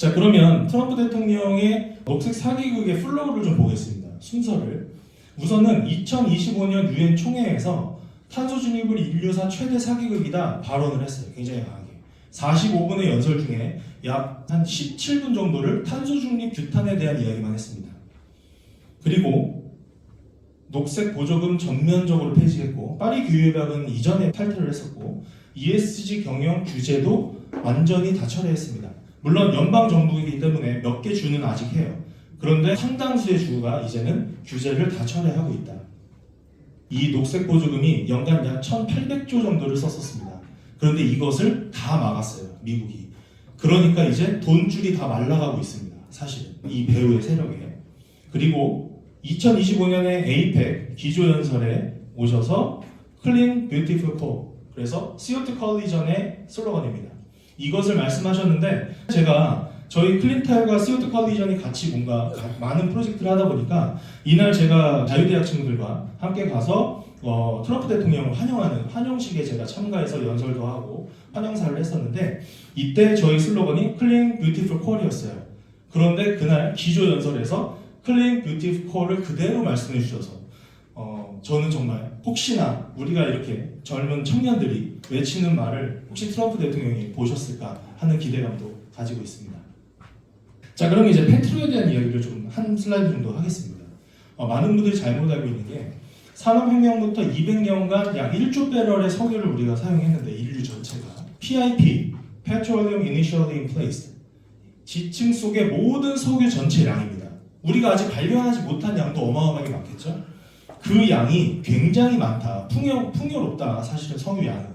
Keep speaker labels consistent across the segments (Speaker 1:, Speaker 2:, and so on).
Speaker 1: 자 그러면 트럼프 대통령의 녹색 사기극의 플로우를 좀 보겠습니다. 순서를 우선은 2025년 유엔 총회에서 탄소 중립을 인류사 최대 사기극이다 발언을 했어요. 굉장히 강하게. 45분의 연설 중에 약 한 17분 정도를 탄소 중립 규탄에 대한 이야기만 했습니다. 그리고 녹색 보조금 전면적으로 폐지했고 파리 규율약은 이전에 탈퇴를 했었고 ESG 경영 규제도 완전히 다 철회했습니다. 물론 연방 정부이기 때문에 몇 개 주는 아직 해요. 그런데 상당수의 주가 이제는 규제를 다 철회하고 있다. 이 녹색 보조금이 연간 약 1,800조 정도를 썼었습니다. 그런데 이것을 다 막았어요. 미국이. 그러니까 이제 돈줄이 다 말라가고 있습니다. 사실 이 배우의 세력에. 그리고 2025년에 에이펙 기조연설에 오셔서 클린 뷰티풀 코 그래서 CO2 컬리전의 슬로건입니다. 이것을 말씀하셨는데 제가 저희 클린탈과 CO2 컬리전이 같이 뭔가 가- 많은 프로젝트를 하다 보니까 이날 제가 자유대학 친구들과 함께 가서 어, 트럼프 대통령을 환영하는 환영식에 제가 참가해서 연설도 하고 환영사를 했었는데 이때 저희 슬로건이 클린 뷰티풀 콜이었어요. 그런데 그날 기조 연설에서 클린 뷰티풀 콜을 그대로 말씀해 주셔서 어, 저는 정말 혹시나 우리가 이렇게 젊은 청년들이 외치는 말을 혹시 트럼프 대통령이 보셨을까 하는 기대감도 가지고 있습니다. 자, 그럼 이제 페트로에 대한 이야기를 좀 한 슬라이드 정도 하겠습니다. 어, 많은 분들이 잘못 알고 있는 게 산업혁명부터 200년간 약 1조 배럴의 석유를 우리가 사용했는데 인류 전체가 PIP, Petroleum Initially in Place 지층 속의 모든 석유 전체량입니다. 우리가 아직 발견하지 못한 양도 어마어마하게 많겠죠? 그 양이 굉장히 많다. 풍요, 풍요롭다. 사실은 석유 양은.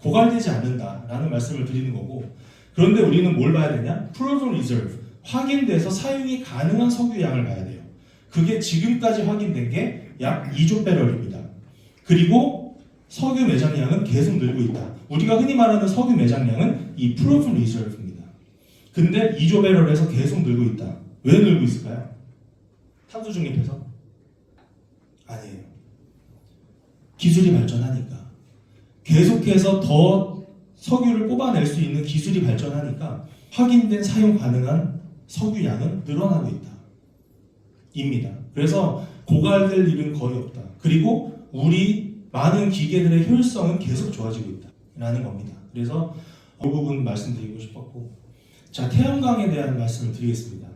Speaker 1: 고갈되지 않는다라는 말씀을 드리는 거고. 그런데 우리는 뭘 봐야 되냐? Proven Reserve. 확인돼서 사용이 가능한 석유 양을 봐야 돼요. 그게 지금까지 확인된 게 약 2조 배럴입니다. 그리고 석유 매장량은 계속 늘고 있다. 우리가 흔히 말하는 석유 매장량은 이 Proven Reserve입니다. 근데 2조 배럴에서 계속 늘고 있다. 왜 늘고 있을까요? 탄소 중립해서? 아니에요. 기술이 발전하니까. 계속해서 더 석유를 뽑아낼 수 있는 기술이 발전하니까 확인된 사용 가능한 석유 양은 늘어나고 있다. 입니다. 그래서 고갈될 일은 거의 없다. 그리고 우리 많은 기계들의 효율성은 계속 좋아지고 있다. 라는 겁니다. 그래서 이 부분 말씀드리고 싶었고 자 태양광에 대한 말씀을 드리겠습니다.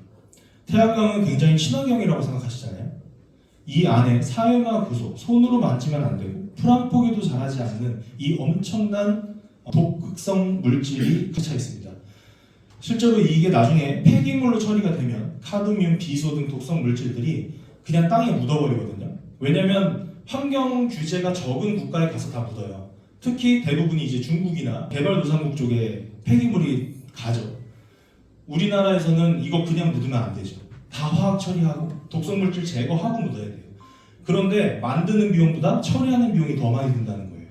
Speaker 1: 태양광은 굉장히 친환경이라고 생각하시잖아요. 이 안에 사회마 구소, 손으로 만지면 안 되고 풀한 포기도 자라지 않는 이 엄청난 독극성 물질이 갇혀 있습니다. 실제로 이게 나중에 폐기물로 처리가 되면 카드뮴, 비소 등 독성 물질들이 그냥 땅에 묻어버리거든요. 왜냐하면 환경 규제가 적은 국가에 가서 다 묻어요. 특히 대부분이 이제 중국이나 개발도상국 쪽에 폐기물이 가죠. 우리나라에서는 이거 그냥 묻으면 안 되죠. 다 화학 처리하고 독성 물질 제거하고 묻어야 돼요. 그런데 만드는 비용보다 처리하는 비용이 더 많이 든다는 거예요.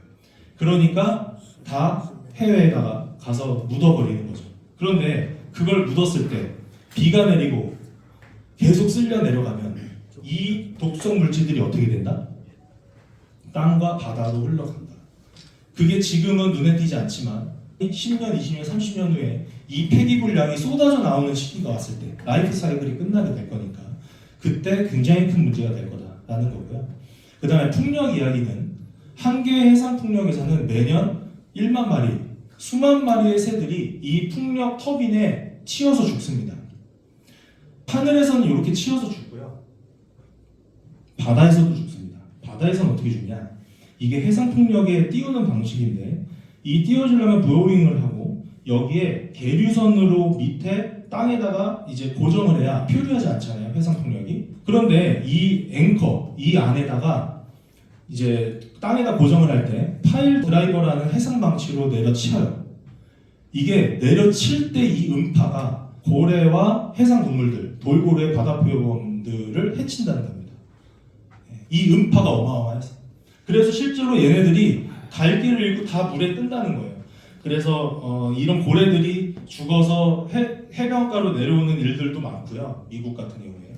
Speaker 1: 그러니까 다 해외에다가 가서 묻어버리는 거죠. 그런데 그걸 묻었을 때 비가 내리고 계속 쓸려 내려가면 이 독성 물질들이 어떻게 된다? 땅과 바다로 흘러간다. 그게 지금은 눈에 띄지 않지만 10년, 20년, 30년 후에 이 폐기 분량이 쏟아져 나오는 시기가 왔을 때 라이프 사이클이 끝나게 될 거니까 그때 굉장히 큰 문제가 될 거다라는 거고요. 그 다음에 풍력 이야기는 한 개의 해상 풍력에서는 매년 1만 마리, 수만 마리의 새들이 이 풍력 터빈에 치여서 죽습니다. 하늘에서는 이렇게 치여서 죽고요. 바다에서도 죽습니다. 바다에서는 어떻게 죽냐? 이게 해상 풍력에 띄우는 방식인데 이 띄워주려면 브로잉을 하고 여기에 계류선으로 밑에 땅에다가 이제 고정을 해야 표류하지 않잖아요 해상 풍력이. 그런데 이 앵커 이 안에다가 이제 땅에다 고정을 할 때 파일 드라이버라는 해상 방치로 내려치어요. 이게 내려칠 때 이 음파가 고래와 해상 동물들 돌고래 바다표범들을 해친다는 겁니다. 예, 이 음파가 어마어마해서. 그래서 실제로 얘네들이 갈 길을 잃고 다 물에 뜬다는 거예요. 그래서 어, 이런 고래들이 죽어서 해, 해변가로 내려오는 일들도 많고요. 미국 같은 경우에.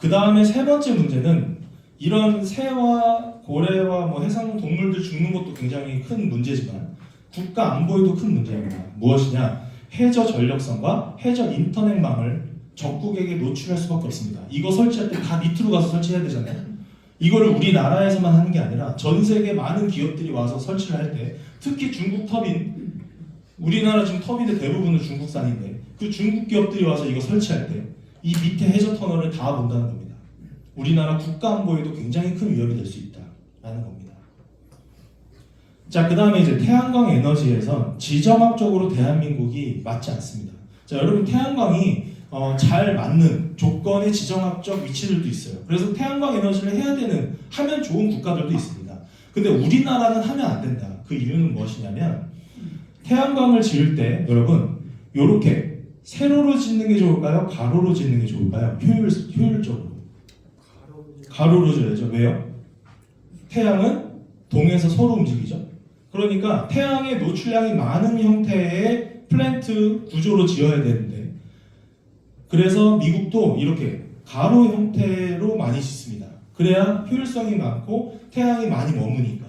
Speaker 1: 그 다음에 세 번째 문제는 이런 새와 고래와 뭐 해상 동물들 죽는 것도 굉장히 큰 문제지만 국가 안보에도 큰 문제입니다. 무엇이냐? 해저 전력선과 해저 인터넷망을 적국에게 노출할 수밖에 없습니다. 이거 설치할 때 다 밑으로 가서 설치해야 되잖아요. 이거를 우리나라에서만 하는 게 아니라 전 세계 많은 기업들이 와서 설치를 할 때 특히 중국 터빈 우리나라 지금 터빈의 대부분은 중국산인데 그 중국 기업들이 와서 이거 설치할 때 이 밑에 해저 터널을 다 본다는 겁니다. 우리나라 국가 안보에도 굉장히 큰 위협이 될 수 있다라는 겁니다. 자, 그 다음에 이제 태양광 에너지에선 지정학적으로 대한민국이 맞지 않습니다. 자, 여러분 태양광이 어, 잘 맞는 조건의 지정학적 위치들도 있어요. 그래서 태양광 에너지를 해야 되는 하면 좋은 국가들도 있습니다. 근데 우리나라는 하면 안 된다. 그 이유는 무엇이냐면 태양광을 지을 때 여러분 요렇게 세로로 짓는 게 좋을까요? 가로로 짓는 게 좋을까요? 효율 효율적으로 가로로 줘야죠. 왜요? 태양은 동에서 서로 움직이죠. 그러니까 태양의 노출량이 많은 형태의 플랜트 구조로 지어야 되는데 그래서 미국도 이렇게 가로 형태로 많이 짓습니다. 그래야 효율성이 많고 태양이 많이 머무니까.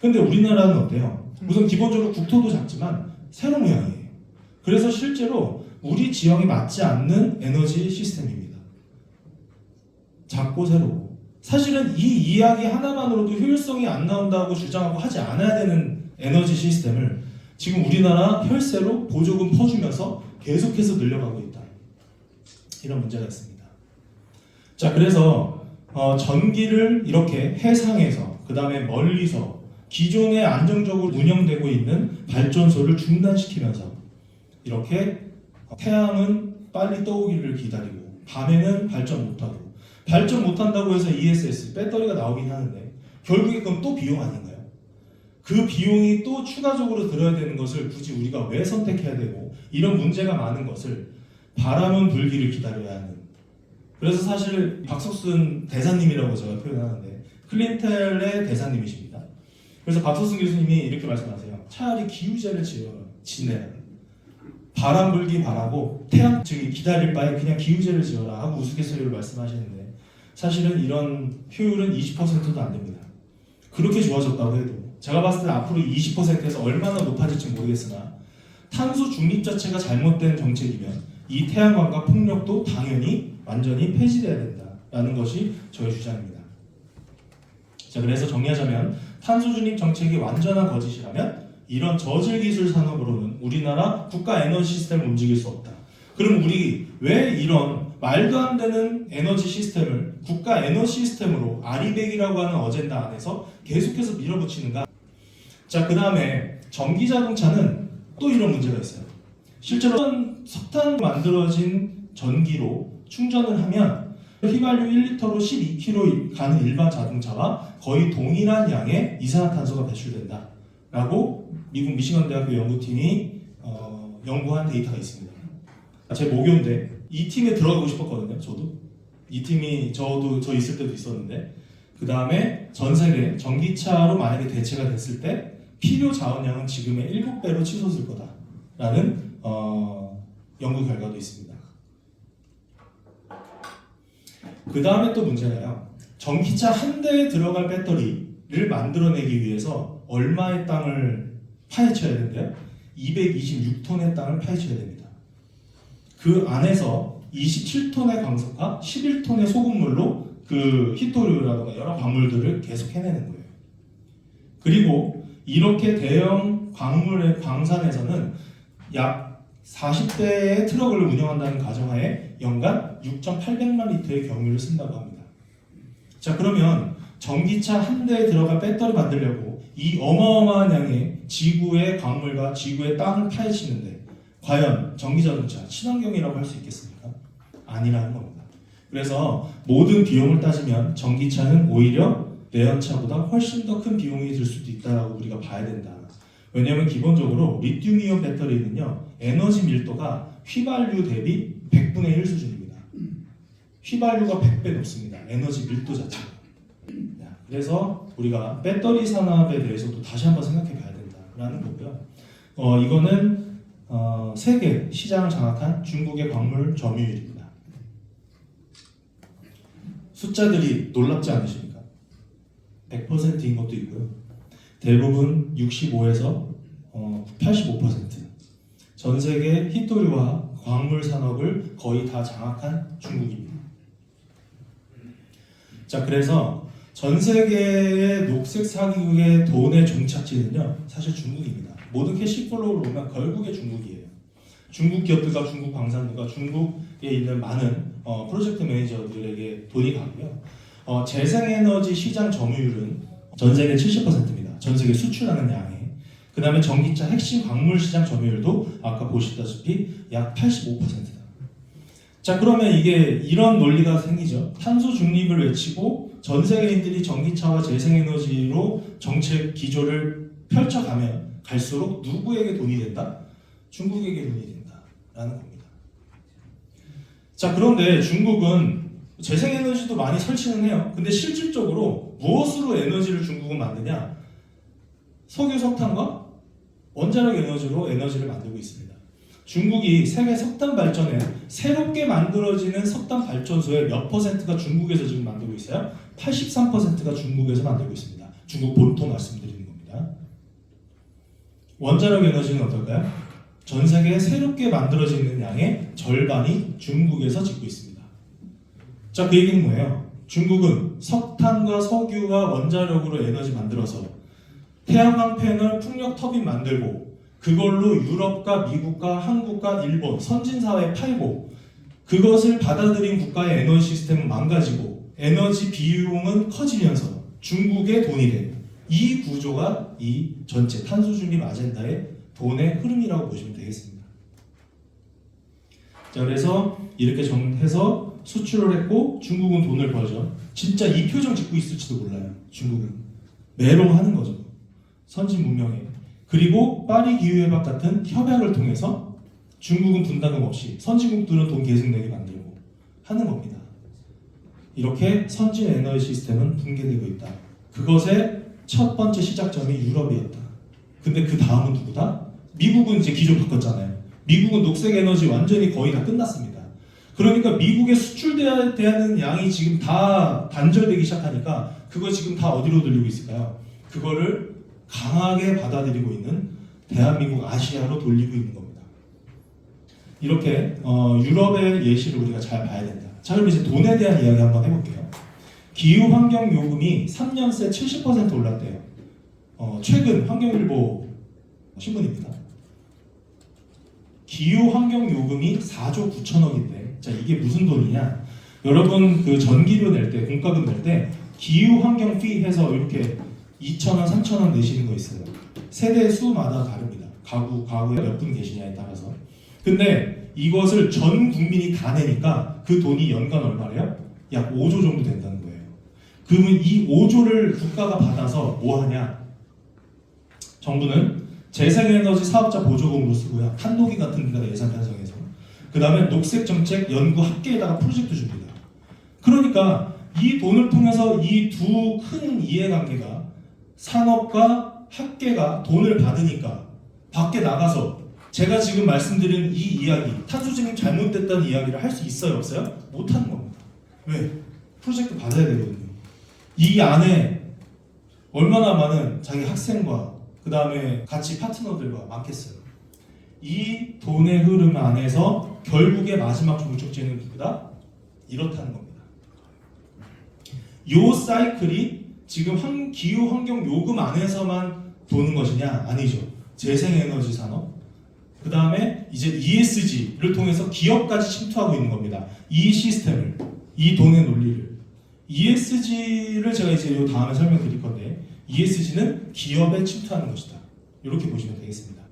Speaker 1: 근데 우리나라는 어때요? 우선 기본적으로 국토도 작지만 세로 모양이에요. 그래서 실제로 우리 지형에 맞지 않는 에너지 시스템입니다. 작고 세로고. 사실은 이 이야기 하나만으로도 효율성이 안 나온다고 주장하고 하지 않아야 되는 에너지 시스템을 지금 우리나라 혈세로 보조금 퍼주면서 계속해서 늘려가고 있다. 이런 문제가 있습니다. 자, 그래서 어, 전기를 이렇게 해상에서 그 다음에 멀리서 기존에 안정적으로 운영되고 있는 발전소를 중단시키면서 이렇게 태양은 빨리 떠오기를 기다리고 밤에는 발전 못하고 발전 못한다고 해서 ESS 배터리가 나오긴 하는데 결국에 그건 또 비용 아닌가요? 그 비용이 또 추가적으로 들어야 되는 것을 굳이 우리가 왜 선택해야 되고 이런 문제가 많은 것을 바람은 불기를 기다려야 하는 그래서 사실 박석순 대사님이라고 제가 표현하는데 클린텔의 대사님이십니다. 그래서 박석순 교수님이 이렇게 말씀하세요. 차라리 기후제를 지어 지내라. 바람 불기 바라고 태양 저기 기다릴 바에 그냥 기후제를 지어라 하고 우스갯소리로 말씀하시는데 사실은 이런 효율은 20%도 안 됩니다. 그렇게 좋아졌다고 해도 제가 봤을 때 앞으로 20%에서 얼마나 높아질지 모르겠으나 탄소 중립 자체가 잘못된 정책이면 이 태양광과 풍력도 당연히 완전히 폐지돼야 된다라는 것이 저의 주장입니다. 자 그래서 정리하자면 탄소 중립 정책이 완전한 거짓이라면 이런 저질 기술 산업으로는 우리나라 국가 에너지 시스템을 움직일 수 없다. 그럼 우리 왜 이런 말도 안 되는 에너지 시스템을 국가 에너지 시스템으로 아리백이라고 하는 어젠다 안에서 계속해서 밀어붙이는가? 자, 그 다음에 전기 자동차는 또 이런 문제가 있어요. 실제로 석탄 만들어진 전기로 충전을 하면 휘발유 1리터로 12km 가는 일반 자동차와 거의 동일한 양의 이산화탄소가 배출된다. 라고 미국 미시건 대학교 연구팀이 어, 연구한 데이터가 있습니다. 제 모교인데 이 팀에 들어가고 싶었거든요. 저도 이 팀이 저도 저 있을 때도 있었는데 그 다음에 전 세계 전기차로 만약에 대체가 됐을 때 필요 자원량은 지금의 7배로 치솟을 거다라는 어, 연구 결과도 있습니다. 그 다음에 또 문제가요. 전기차 한 대에 들어갈 배터리를 만들어내기 위해서 얼마의 땅을 파헤쳐야 되는데요? 226톤의 땅을 파헤쳐야 됩니다. 그 안에서 27톤의 광석과 11톤의 소금물로 그 히토류라든가 여러 광물들을 계속 해내는 거예요. 그리고 이렇게 대형 광물의 광산에서는 약 40대의 트럭을 운영한다는 가정하에 연간 6,800만 리터의 경유를 쓴다고 합니다. 자 그러면 전기차 한 대에 들어갈 배터리 만들려고 이 어마어마한 양의 지구의 광물과 지구의 땅을 파헤치는데 과연 전기자동차 친환경이라고 할 수 있겠습니까? 아니라는 겁니다. 그래서 모든 비용을 따지면 전기차는 오히려 내연차보다 훨씬 더 큰 비용이 들 수도 있다고 우리가 봐야 된다. 왜냐하면 기본적으로 리튬이온 배터리는요 에너지 밀도가 휘발유 대비 100분의 1 수준입니다. 휘발유가 100배 높습니다. 에너지 밀도 자체가. 자, 그래서 우리가 배터리 산업에 대해서도 다시 한번 생각해 봐야 된다라는 거고요. 어, 이거는 어, 세계 시장을 장악한 중국의 광물 점유율입니다. 숫자들이 놀랍지 않으십니까? 100%인 것도 있고요. 대부분 65에서 어, 85%. 전 세계 히토류와 광물 산업을 거의 다 장악한 중국입니다. 자, 그래서 전 세계의 녹색 사기국의 돈의 종착지는요, 사실 중국입니다. 모든 캐시플로우를 보면 결국에 중국이에요. 중국 기업들과 중국 방산부가 중국에 있는 많은 어, 프로젝트 매니저들에게 돈이 가고요. 어, 재생에너지 시장 점유율은 전 세계 70%입니다. 전 세계 수출하는 양이. 그 다음에 전기차 핵심 광물 시장 점유율도 아까 보시다시피 약 85%다. 자 그러면 이게 이런 논리가 생기죠. 탄소 중립을 외치고 전 세계인들이 전기차와 재생에너지로 정책 기조를 펼쳐가면 갈수록 누구에게 돈이 된다? 중국에게 돈이 된다라는 겁니다. 자 그런데 중국은 재생에너지도 많이 설치는 해요. 근데 실질적으로 무엇으로 에너지를 중국은 만드냐? 석유, 석탄과 원자력 에너지로 에너지를 만들고 있습니다. 중국이 세계 석탄 발전에 새롭게 만들어지는 석탄 발전소의 몇 퍼센트가 중국에서 지금 만들고 있어요? 83%가 중국에서 만들고 있습니다. 중국 본토 말씀드리는 겁니다. 원자력 에너지는 어떨까요? 전 세계에 새롭게 만들어지는 양의 절반이 중국에서 짓고 있습니다. 자, 그 얘기는 뭐예요? 중국은 석탄과 석유와 원자력으로 에너지 만들어서 태양광 패널, 풍력 터빈 만들고 그걸로 유럽과 미국과 한국과 일본 선진 사회에 팔고 그것을 받아들인 국가의 에너지 시스템은 망가지고 에너지 비용은 커지면서 중국의 돈이 돼요. 이 구조가 이 전체 탄소 중립 아젠다의 돈의 흐름이라고 보시면 되겠습니다. 자, 그래서 이렇게 정해서 수출을 했고 중국은 돈을 벌죠. 진짜 이 표정 짓고 있을지도 몰라요. 중국은 메롱하는 거죠. 선진 문명에 그리고 파리 기후협약 같은 협약을 통해서 중국은 분담금 없이 선진국들은 돈 계속 내게 만들고 하는 겁니다. 이렇게 선진 에너지 시스템은 붕괴되고 있다. 그것의 첫 번째 시작점이 유럽이었다. 근데 그 다음은 누구다? 미국은 이제 기조 바꿨잖아요. 미국은 녹색 에너지 완전히 거의 다 끝났습니다. 그러니까 미국에 수출돼야 되는 양이 지금 다 단절되기 시작하니까 그거 지금 다 어디로 돌리고 있을까요? 그거를 강하게 받아들이고 있는 대한민국 아시아로 돌리고 있는 겁니다. 이렇게 어, 유럽의 예시를 우리가 잘 봐야 된다. 자 그럼 이제 돈에 대한 이야기 한번 해볼게요. 기후 환경 요금이 3년 새 70% 올랐대요. 어, 최근 환경일보 신문입니다. 기후 환경 요금이 4조 9천억인데, 자 이게 무슨 돈이냐? 여러분 그 전기료 낼 때, 공과금 낼 때 기후 환경 피 해서 이렇게 2,000원, 3,000원 내시는 거 있어요. 세대 수마다 다릅니다. 가구, 가구에 몇 분 계시냐에 따라서. 근데 이것을 전 국민이 다 내니까 그 돈이 연간 얼마래요? 약 5조 정도 된다는 거예요. 그러면 이 5조를 국가가 받아서 뭐 하냐? 정부는 재생에너지 사업자 보조금으로 쓰고요. 탄도기 같은 데다가 예산 편성해서. 그 다음에 녹색 정책 연구 학계에다가 프로젝트 줍니다. 그러니까 이 돈을 통해서 이 두 큰 이해관계가 산업과 학계가 돈을 받으니까 밖에 나가서 제가 지금 말씀드린 이 이야기 탄소중립 잘못됐다는 이야기를 할 수 있어요 없어요? 못하는 겁니다. 왜? 프로젝트 받아야 되거든요. 이 안에 얼마나 많은 자기 학생과 그 다음에 같이 파트너들과 많겠어요. 이 돈의 흐름 안에서 결국에 마지막 목적지는 누구다? 이렇다는 겁니다. 요 사이클이 지금 환- 기후 환경 요금 안에서만 도는 것이냐? 아니죠. 재생에너지 산업, 그 다음에 이제 ESG를 통해서 기업까지 침투하고 있는 겁니다. 이 시스템을, 이 돈의 논리를. ESG를 제가 이제 이 다음에 설명드릴 건데, ESG는 기업에 침투하는 것이다. 이렇게 보시면 되겠습니다.